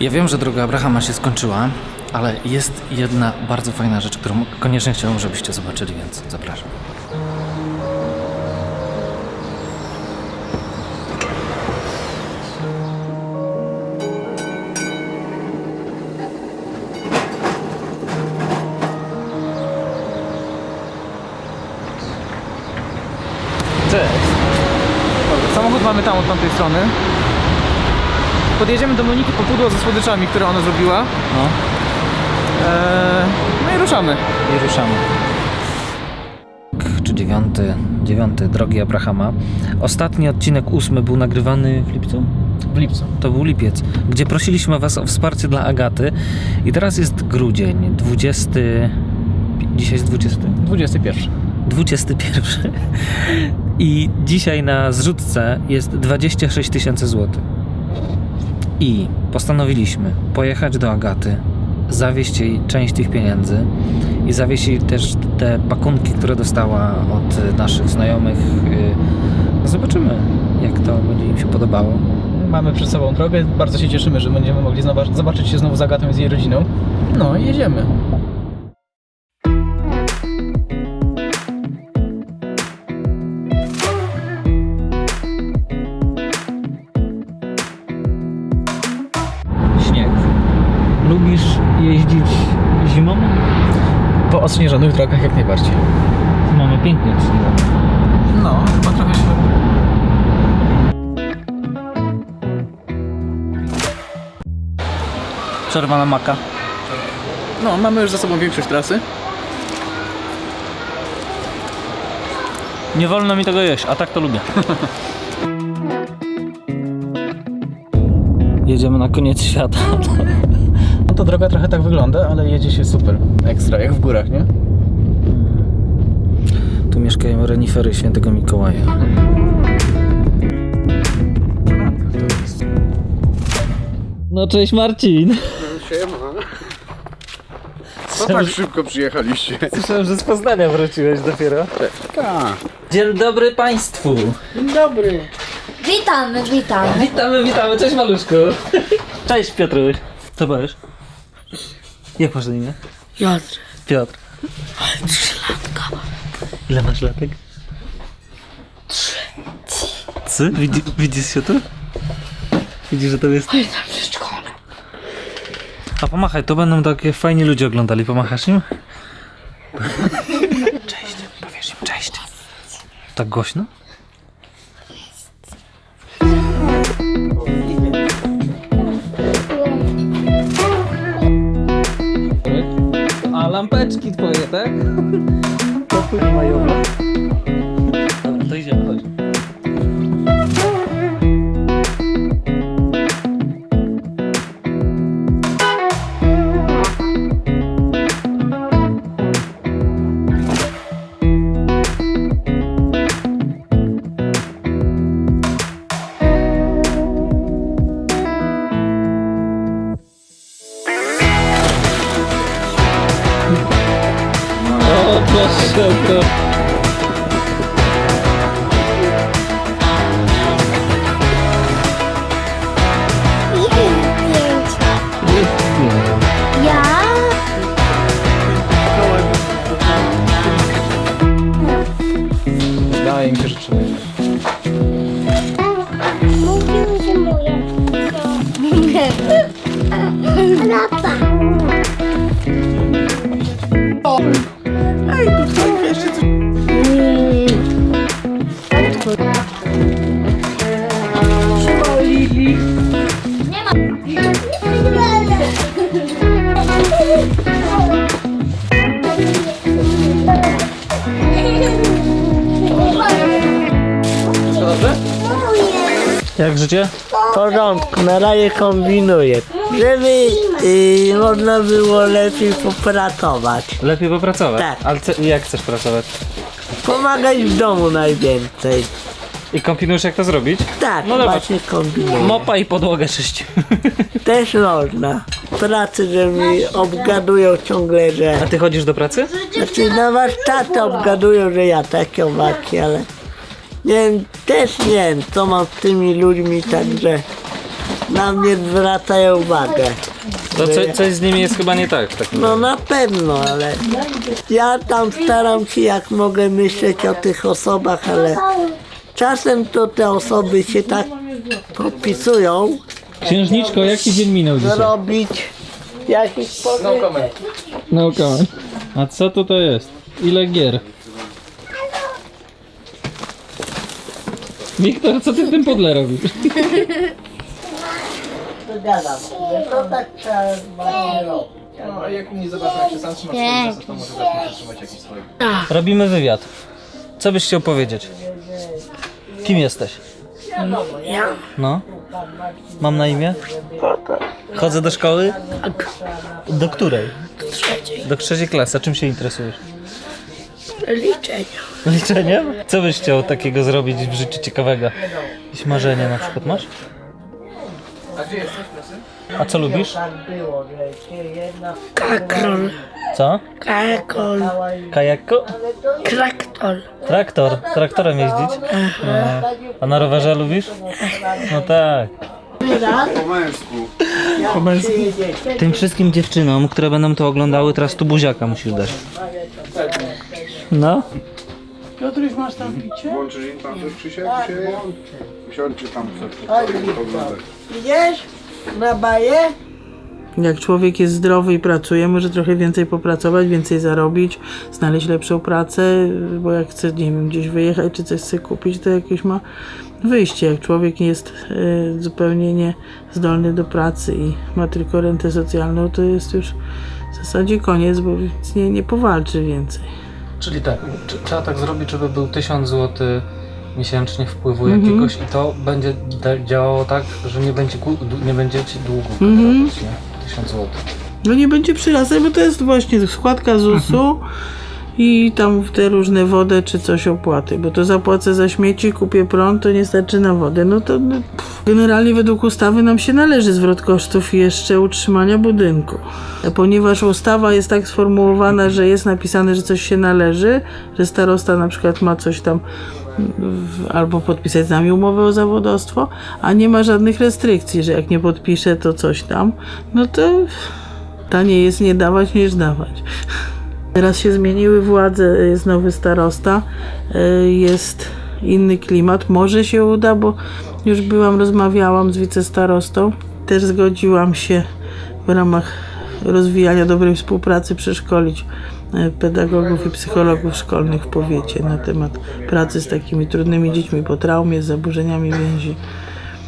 Ja wiem, że droga Abrahama się skończyła, ale jest jedna bardzo fajna rzecz, którą koniecznie chciałbym, żebyście zobaczyli, więc zapraszam. Cześć. Samochód mamy tam od tamtej strony. Podjedziemy do Moniki po pudło ze słodyczami, które ona zrobiła. No Eee, no i ruszamy. i ruszamy. Czy dziewiąty, dziewiąty drogi Abrahama. Ostatni odcinek ósmy był nagrywany w lipcu? W lipcu. To był lipiec, gdzie prosiliśmy Was o wsparcie dla Agaty. I teraz jest grudzień, 20. Dzisiaj jest 20. 21. 21. I dzisiaj na zrzutce jest 26 tysięcy złotych. I postanowiliśmy pojechać do Agaty, zawieźć jej część tych pieniędzy i zawieźć jej też te pakunki, które dostała od naszych znajomych. No zobaczymy, jak to będzie im się podobało. Mamy przed sobą drogę. Bardzo się cieszymy, że będziemy mogli zobaczyć się znowu z Agatą i z jej rodziną. No i jedziemy. Po odśnieżonych drogach jak najbardziej. Mamy pięknie. No, chyba trochę się... Przerwa na maka. No, mamy już za sobą większość trasy. Nie wolno mi tego jeść, a tak to lubię. Jedziemy na koniec świata. No to droga trochę tak wygląda, ale jedzie się super. Ekstra, jak w górach, nie? Tu mieszkają renifery świętego Mikołaja. No cześć Marcin. Siema. Co tak szybko przyjechaliście? Słyszałem, że z Poznania wróciłeś dopiero. Tak. Dzień dobry Państwu. Dzień dobry. Witamy, witamy. Witamy, witamy. Cześć Maluszku. Cześć Piotruś. Co powiesz? Jak masz na imię? Piotr. Piotr. Ile masz latek? Trzy. Co? Widzi, widzisz się tu? Widzisz, że to jest... Oj, na przedszkole. A pomachaj, to będą takie fajni ludzie oglądali. Pomachasz im? Cześć. Powiesz im cześć. Tak głośno? Lampeczki twoje, tak? O, proszę, to... Ja? Życie? W porządku, na razie kombinuję, żeby y, można było lepiej popracować. Lepiej popracować. Tak. Ale co, jak chcesz pracować? Pomagać w domu najwięcej. I kombinujesz jak to zrobić? Tak, No dobra. właśnie kombinuję. Mopa i podłogę sześć. Też można. Pracy, że mi obgadują ciągle, że... A ty chodzisz do pracy? Znaczy na warsztaty obgadują, że ja takie owaki, ale... Nie wiem, też nie wiem, co mam z tymi ludźmi, także... na mnie zwracają uwagę. To co, coś z nimi jest chyba nie tak. tak No na pewno, ale ja tam staram się jak mogę myśleć o tych osobach, ale czasem to te osoby się tak podpisują, Księżniczko, jaki dzień minął zrobić jakiś No comment. No comment. A co to to jest? Ile gier? Wiktor, co ty w tym podle robisz? Zgadzam się, to tak trzeba właśnie robić. No, a jak nie zobaczę, jak się sam trzymasz swoich zasad, to może zaczniesz trzymać jakiś swoich. Robimy wywiad. Co byś chciał powiedzieć? Kim jesteś? Ja. No? Mam na imię? Chodzę do szkoły? Do której? Trzeciej. Do trzeciej klasy. A czym się interesujesz? Liczenia. Liczeniem? Co byś chciał takiego zrobić w życiu ciekawego? Jakieś marzenie na przykład masz? A gdzie? A co lubisz? Tak Kakrol. Co? Kakol. Kajakko? Traktor. Traktor. Traktorem jeździć? A, a na rowerze lubisz? No tak. Po męsku. Tym wszystkim dziewczynom, które będą to oglądały, teraz tu buziaka musisz dać. No? Piotruś, masz tam picie? Włączysz im tam coś Krzysiek? Usiądźcie tam sobie. oglądać. Idziesz na baję? Jak człowiek jest zdrowy i pracuje, może trochę więcej popracować, więcej zarobić, znaleźć lepszą pracę, bo jak chce, nie wiem, gdzieś wyjechać czy coś chce kupić, to jakieś ma wyjście. Jak człowiek jest e, zupełnie niezdolny do pracy i ma tylko rentę socjalną, to jest już w zasadzie koniec, bo nic nie, nie powalczy więcej. Czyli tak, trzeba tak zrobić, żeby był 1000 zł miesięcznie wpływu jakiegoś i to będzie działało tak, że nie będzie, nie będziecie długów mhm. nie? 1000 zł. No nie będzie przyrastać, bo to jest właśnie składka ZUS-u i tam te różne wodę czy coś opłaty, bo to zapłacę za śmieci, kupię prąd, to nie starczy na wodę. No to no, generalnie według ustawy nam się należy zwrot kosztów jeszcze utrzymania budynku. Ponieważ ustawa jest tak sformułowana, że jest napisane, że coś się należy, że starosta na przykład ma coś tam w- albo podpisać z nami umowę o zawodowstwo, a nie ma żadnych restrykcji, że jak nie podpisze, to coś tam, no to taniej jest nie dawać niż dawać. Teraz się zmieniły władze, jest nowy starosta, y, jest inny klimat. Może się uda, bo już byłam, rozmawiałam z wicestarostą. Też zgodziłam się w ramach rozwijania dobrej współpracy przeszkolić y, pedagogów i psychologów szkolnych w powiecie na temat pracy z takimi trudnymi dziećmi po traumie, z zaburzeniami więzi.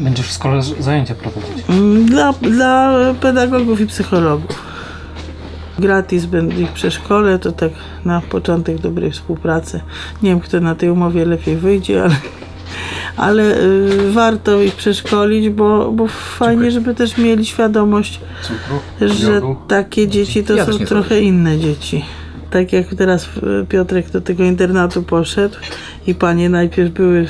Będziesz w szkole zajęcia prowadzić. Mm, Dla, dla pedagogów i psychologów. Gratis będę ich przeszkolę, to tak na początek dobrej współpracy. Nie wiem, kto na tej umowie lepiej wyjdzie, ale, ale y, warto ich przeszkolić, bo, bo fajnie, żeby też mieli świadomość, Cukru, że miodu. takie dzieci to Ja są trochę inne dzieci. Tak jak teraz y, Piotrek do tego internatu poszedł i panie najpierw były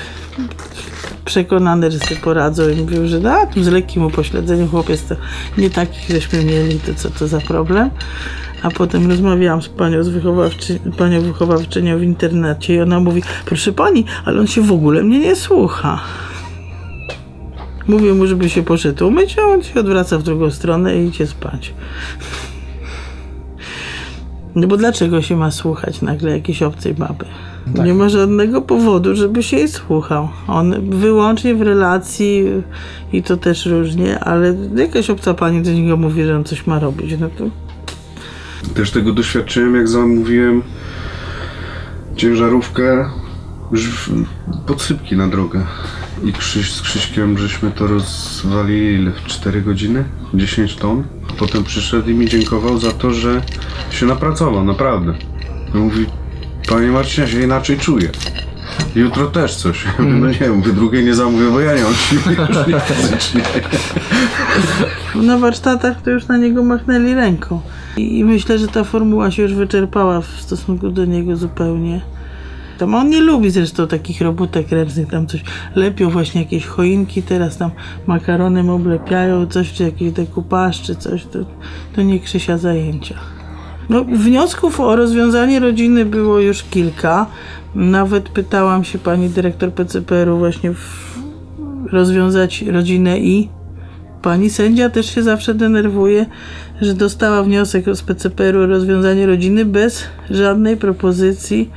przekonane, że sobie poradzą i mówił, że da, tu z lekkim upośledzeniem chłopiec to nie takich żeśmy mieli, to co to za problem. A potem rozmawiałam z panią, z wychowawczy, panią wychowawczynią w internecie i ona mówi, proszę pani, ale on się w ogóle mnie nie słucha. Mówię mu, żeby się poszedł umyć, a on się odwraca w drugą stronę i idzie spać. No bo dlaczego się ma słuchać nagle jakiejś obcej baby? Nie ma żadnego powodu, żeby się jej słuchał. On wyłącznie w relacji i to też różnie, ale jakaś obca pani do niego mówi, że on coś ma robić. No to Też tego doświadczyłem, jak zamówiłem ciężarówkę podsypki na drogę. I Krzyś, z Krzyśkiem żeśmy to rozwalili ile? w 4 godziny? 10 ton. A potem przyszedł i mi dziękował za to, że się napracował, naprawdę. No mówi, panie Marcinie, się inaczej czuję. Jutro też coś. No nie, mówię, drugiej nie zamówię, bo ja nie mam siły już nie na warsztatach to już na niego machnęli ręką. I myślę, że ta formuła się już wyczerpała w stosunku do niego zupełnie. Tam on nie lubi zresztą takich robótek ręcznych, tam coś lepią właśnie jakieś choinki, teraz tam makaronem oblepiają coś, czy jakiś dekupaż, czy coś, to, to nie Krzysia zajęcia. No, wniosków o rozwiązanie rodziny było już kilka. Nawet pytałam się pani dyrektor PCPR-u właśnie rozwiązać rodzinę i Pani sędzia też się zawsze denerwuje, że dostała wniosek z PCPR-u rozwiązanie rodziny bez żadnej propozycji,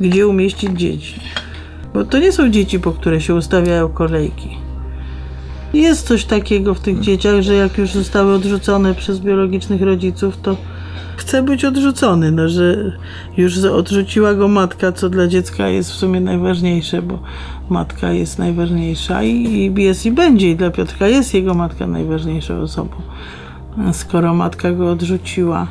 gdzie umieścić dzieci. Bo to nie są dzieci, po które się ustawiają kolejki. Jest coś takiego w tych dzieciach, że jak już zostały odrzucone przez biologicznych rodziców, to chce być odrzucony, no, że już odrzuciła go matka, co dla dziecka jest w sumie najważniejsze, bo matka jest najważniejsza i, i jest i będzie, i dla Piotrka jest jego matka najważniejszą osobą. Skoro matka go odrzuciła,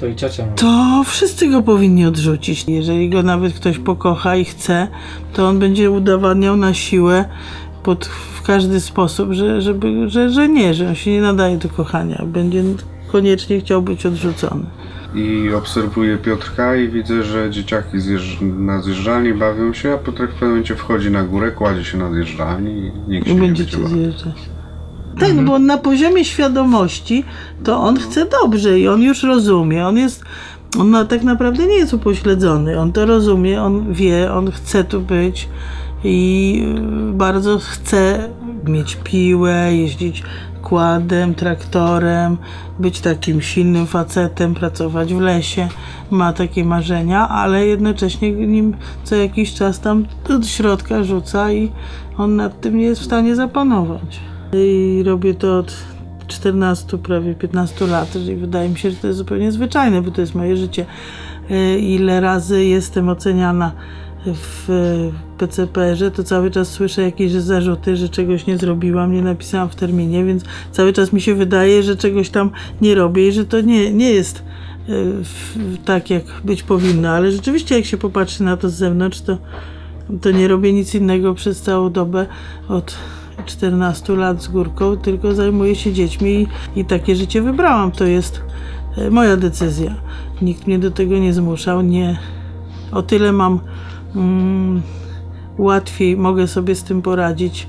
To i ciocia ma. to wszyscy go powinni odrzucić. Jeżeli go nawet ktoś pokocha i chce, to on będzie udowadniał na siłę pod, w każdy sposób, że, żeby, że, że nie, że on się nie nadaje do kochania. Będzie koniecznie chciał być odrzucony. I obserwuję Piotrka i widzę, że dzieciaki zjeżdż- na zjeżdżalni bawią się, a Piotrek w pewnym momencie wchodzi na górę, kładzie się na zjeżdżalni i nikt I się nie będziecie będzie bawił. zjeżdżać. Tak, no bo na poziomie świadomości to on chce dobrze i on już rozumie. On jest, on na, tak naprawdę nie jest upośledzony. On to rozumie, on wie, on chce tu być i y, bardzo chce mieć piłę, jeździć kładem, traktorem, być takim silnym facetem, pracować w lesie. Ma takie marzenia, ale jednocześnie nim co jakiś czas tam do środka rzuca i on nad tym nie jest w stanie zapanować. I robię to od 14, prawie 15 lat, i wydaje mi się, że to jest zupełnie zwyczajne, bo to jest moje życie. Y, Ile razy jestem oceniana w PCPR-ze, to cały czas słyszę jakieś zarzuty, że czegoś nie zrobiłam, nie napisałam w terminie, więc cały czas mi się wydaje, że czegoś tam nie robię i że to nie, nie jest w- tak, jak być powinno. Ale rzeczywiście, jak się popatrzy na to z zewnątrz, to, to nie robię nic innego przez całą dobę od 14 lat z górką, tylko zajmuję się dziećmi i, i takie życie wybrałam. To jest e, moja decyzja. Nikt mnie do tego nie zmuszał. Nie. O tyle mam mm, łatwiej, mogę sobie z tym poradzić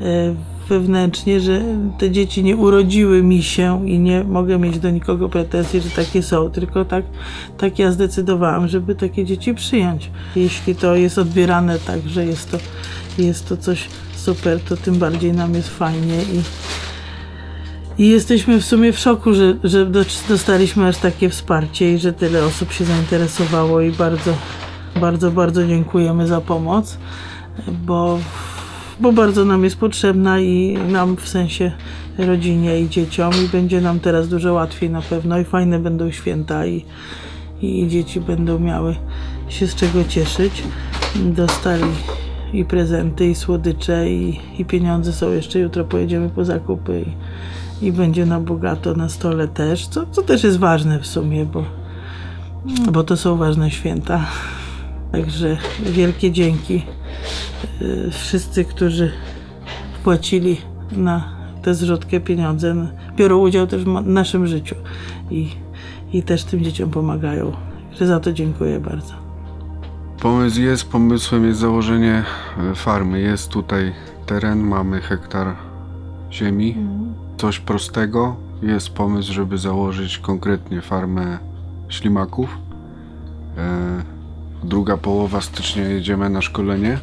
e, wewnętrznie, że te dzieci nie urodziły mi się i nie mogę mieć do nikogo pretensji, że takie są, tylko tak, tak ja zdecydowałam, żeby takie dzieci przyjąć. Jeśli to jest odbierane tak, że jest to, jest to coś super, to tym bardziej nam jest fajnie i, i jesteśmy w sumie w szoku, że, że do- dostaliśmy aż takie wsparcie i że tyle osób się zainteresowało i bardzo, bardzo, bardzo dziękujemy za pomoc, bo, bo bardzo nam jest potrzebna i nam w sensie rodzinie i dzieciom i będzie nam teraz dużo łatwiej na pewno i fajne będą święta i, i dzieci będą miały się z czego cieszyć. Dostali i prezenty, i słodycze, i, i pieniądze są jeszcze. Jutro pojedziemy po zakupy i, i będzie na bogato na stole też, co, co też jest ważne w sumie, bo, bo to są ważne święta. Także wielkie dzięki y, wszyscy, którzy wpłacili na tę zrzutkę pieniądze, biorą udział też w naszym życiu i, i też tym dzieciom pomagają. Także za to dziękuję bardzo. Pomysł jest, pomysłem jest założenie e, farmy. Jest tutaj teren, mamy hektar ziemi. Coś prostego. Jest pomysł, żeby założyć konkretnie farmę ślimaków. E, druga połowa stycznia jedziemy na szkolenie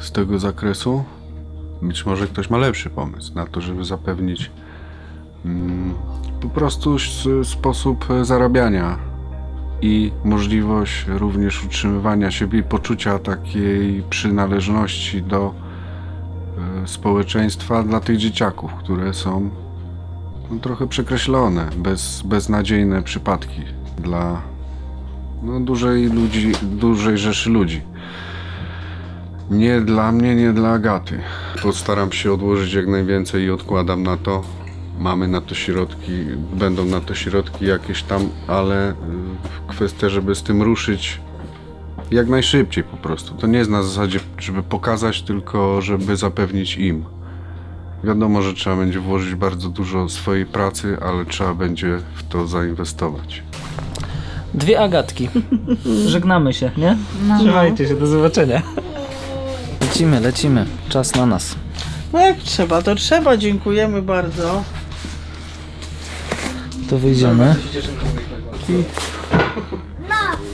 z tego zakresu. Być może ktoś ma lepszy pomysł na to, żeby zapewnić mm, po prostu sposób e, zarabiania i możliwość również utrzymywania siebie i poczucia takiej przynależności do e, społeczeństwa dla tych dzieciaków, które są no, trochę przekreślone, bez, beznadziejne przypadki dla no, dużej, ludzi, dużej rzeszy ludzi. Nie dla mnie, nie dla Agaty. Postaram się odłożyć jak najwięcej i odkładam na to. Mamy na to środki, będą na to środki jakieś tam, ale y, kwestia, żeby z tym ruszyć jak najszybciej po prostu. To nie jest na zasadzie, żeby pokazać, tylko żeby zapewnić im. Wiadomo, że trzeba będzie włożyć bardzo dużo swojej pracy, ale trzeba będzie w to zainwestować. Dwie Agatki. Żegnamy się, nie? Trzymajcie się, do zobaczenia. Lecimy, lecimy. Czas na nas. No jak trzeba, to trzeba. Dziękujemy bardzo. To wyjdziemy.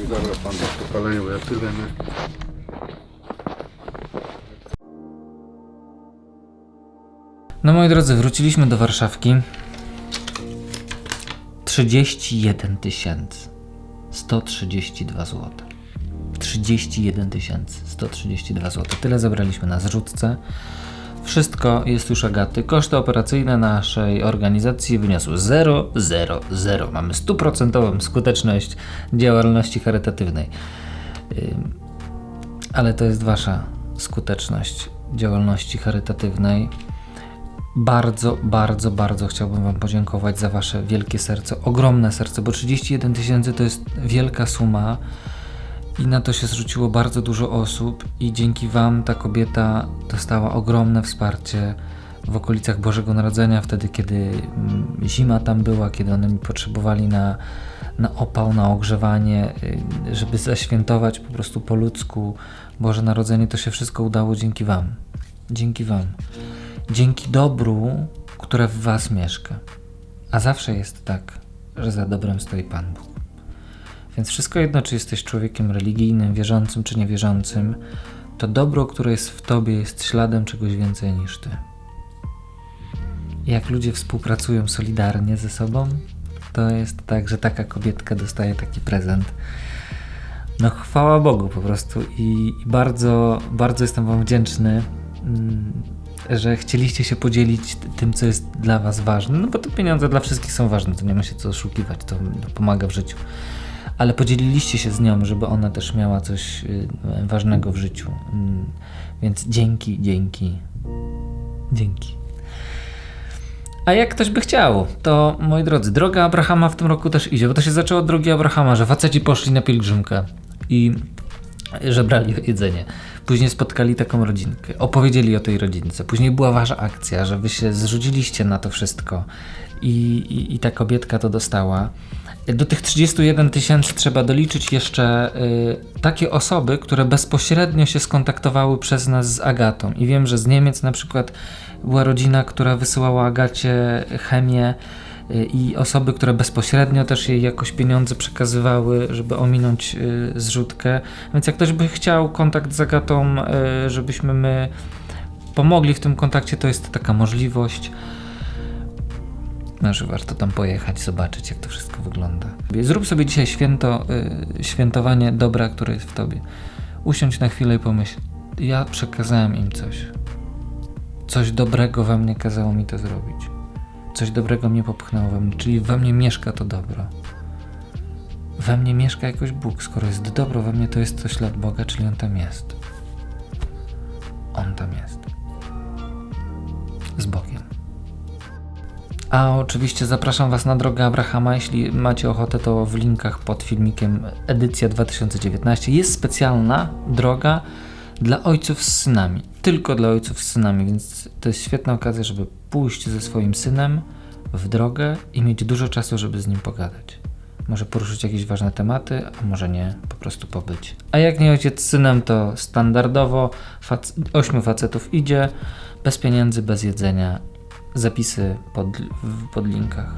Dobra, pan do popalenia, bo ja tyle nie... No moi drodzy, wróciliśmy do Warszawki. 31 tysięcy 132 zł. 31 tysięcy 132 zł. Tyle zebraliśmy na zrzutce. Wszystko jest już Agaty. Koszty operacyjne naszej organizacji wyniosły 0, 0, 0. Mamy stuprocentową skuteczność działalności charytatywnej. Ale to jest wasza skuteczność działalności charytatywnej. Bardzo, bardzo, bardzo chciałbym Wam podziękować za Wasze wielkie serce, ogromne serce, bo 31 tysięcy to jest wielka suma i na to się zrzuciło bardzo dużo osób i dzięki Wam ta kobieta dostała ogromne wsparcie w okolicach Bożego Narodzenia, wtedy kiedy mm, zima tam była, kiedy one mi potrzebowali na, na opał, na ogrzewanie, y, żeby zaświętować po prostu po ludzku Boże Narodzenie, to się wszystko udało dzięki Wam. Dzięki Wam dzięki dobru, które w Was mieszka. A zawsze jest tak, że za dobrem stoi Pan Bóg. Więc wszystko jedno, czy jesteś człowiekiem religijnym, wierzącym czy niewierzącym, to dobro, które jest w Tobie, jest śladem czegoś więcej niż Ty. Jak ludzie współpracują solidarnie ze sobą, to jest tak, że taka kobietka dostaje taki prezent. No chwała Bogu po prostu i, bardzo, bardzo jestem Wam wdzięczny, mm, że chcieliście się podzielić tym, co jest dla Was ważne. No bo te pieniądze dla wszystkich są ważne, to nie ma się co oszukiwać, to pomaga w życiu. Ale podzieliliście się z nią, żeby ona też miała coś y, ważnego w życiu. Mm, Więc dzięki, dzięki, dzięki. A jak ktoś by chciał, to moi drodzy, droga Abrahama w tym roku też idzie, bo to się zaczęło od drogi Abrahama, że faceci poszli na pielgrzymkę i żebrali jedzenie. Później spotkali taką rodzinkę, opowiedzieli o tej rodzince. Później była wasza akcja, że wy się zrzuciliście na to wszystko i, i, i ta kobietka to dostała. Do tych 31 tysięcy trzeba doliczyć jeszcze y, takie osoby, które bezpośrednio się skontaktowały przez nas z Agatą. I wiem, że z Niemiec na przykład była rodzina, która wysyłała Agacie chemię y, i osoby, które bezpośrednio też jej jakoś pieniądze przekazywały, żeby ominąć y, zrzutkę. Więc jak ktoś by chciał kontakt z Agatą, y, żebyśmy my pomogli w tym kontakcie, to jest taka możliwość. No, że warto tam pojechać, zobaczyć, jak to wszystko wygląda. Zrób sobie dzisiaj święto, y, świętowanie dobra, które jest w tobie. Usiądź na chwilę i pomyśl, ja przekazałem im coś. Coś dobrego we mnie kazało mi to zrobić. Coś dobrego mnie popchnęło we mnie, czyli we mnie mieszka to dobro. We mnie mieszka jakoś Bóg. Skoro jest dobro we mnie, to jest to ślad Boga, czyli On tam jest. A oczywiście zapraszam Was na drogę Abrahama. Jeśli macie ochotę, to w linkach pod filmikiem edycja 2019 jest specjalna droga dla ojców z synami. Tylko dla ojców z synami, więc to jest świetna okazja, żeby pójść ze swoim synem w drogę i mieć dużo czasu, żeby z nim pogadać. Może poruszyć jakieś ważne tematy, a może nie, po prostu pobyć. A jak nie ojciec z synem, to standardowo fac- ośmiu facetów idzie, bez pieniędzy, bez jedzenia. Zapisy pod, w- pod linkach.